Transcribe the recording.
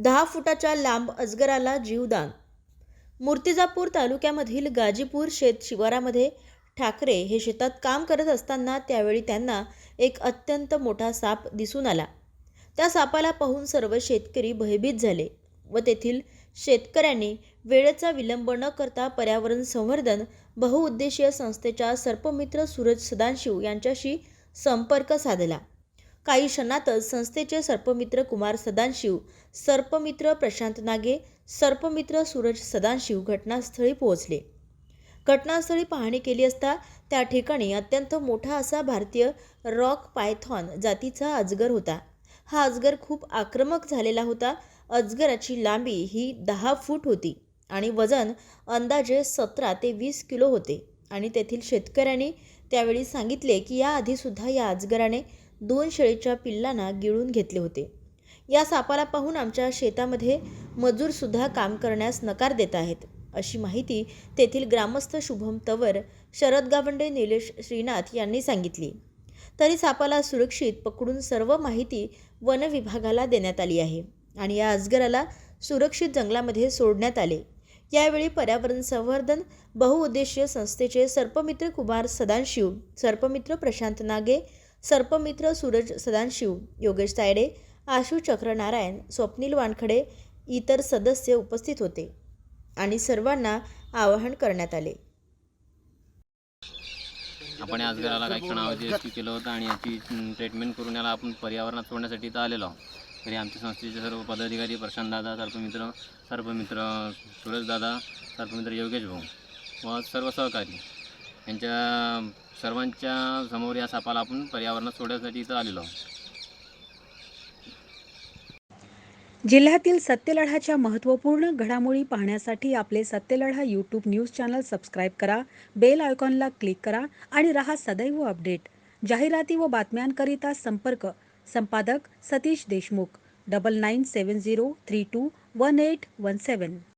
दहा फुटाच्या लांब अजगराला जीवदान. मूर्तिजापूर तालुक्यामधील गाजीपूर शेत शिवारामध्ये ठाकरे हे शेतात काम करत असताना त्यावेळी त्यांना एक अत्यंत मोठा साप दिसून आला. त्या सापाला पाहून सर्व शेतकरी भयभीत झाले व तेथील शेतकऱ्यांनी वेळेचा विलंब न करता पर्यावरण संवर्धन बहुउद्देशीय संस्थेच्या सर्पमित्र सूरज सदाशिव यांच्याशी संपर्क साधला. काही क्षणातच संस्थेचे सर्पमित्र कुमार सदाशिव सर्पमित्र प्रशांत नागे सर्पमित्र सूरज सदाशिव घटनास्थळी पोहोचले. घटनास्थळी पाहणी केली असता त्या ठिकाणी अत्यंत मोठा असा भारतीय रॉक पायथॉन जातीचा अजगर होता. हा अजगर खूप आक्रमक झालेला होता. अजगराची लांबी ही दहा फूट होती आणि वजन अंदाजे सतरा ते वीस किलो होते. आणि तेथील शेतकऱ्यांनी त्यावेळी सांगितले की याआधीसुद्धा या अजगराने दोन शेळीच्या पिल्लांना गिळून घेतले होते. या सापाला पाहून आमच्या शेतामध्ये मजूरसुद्धा काम करण्यास नकार देत आहेत अशी माहिती तेथील ग्रामस्थ शुभम तवर शरद गावंडे निलेश श्रीनाथ यांनी सांगितली. तरी सापाला सुरक्षित पकडून सर्व माहिती वन विभागाला देण्यात आली आहे आणि या अजगराला सुरक्षित जंगलामध्ये सोडण्यात आले. यावेळी पर्यावरण संवर्धन बहुउद्देशीय संस्थेचे सर्पमित्र कुमार सदाशिव सर्पमित्र प्रशांत नागे सर्पमित्र सूरज सदाशिव योगेश तायडे आशू चक्रनारायण स्वप्नील वानखडे इतर सदस्य उपस्थित होते आणि सर्वांना आवाहन करण्यात आले. आपण या अजगराला काही क्षणावधी रेस्क्यू केलं होतं आणि याची ट्रीटमेंट करून याला आपण पर्यावरणात सोडण्यासाठी इथं आलेलो आहोत. तरी आमच्या संस्थेचे सर्व पदाधिकारी प्रशांतदादा सर्पमित्र सर्पमित्र सुरेशदादा सर्पमित्र योगेश भाऊ व सर्व सहकारी. यांच्या सर्वांच्या समोर या सापाला आपण पर्यावरणात सोडण्यासाठी इथं आलेलो आहोत. जिल्ह्यातील सत्यलढाच्या महत्त्वपूर्ण घडामोडी पाहण्यासाठी आपले Satyaladha YouTube news channel subscribe करा बेल आयकॉनला क्लिक करा आणि रहा सदैव अपडेट जाहिराती व बातम्यांकरिता संपर्क संपादक Satish Deshmukh double nine seven zero three two one eight one seven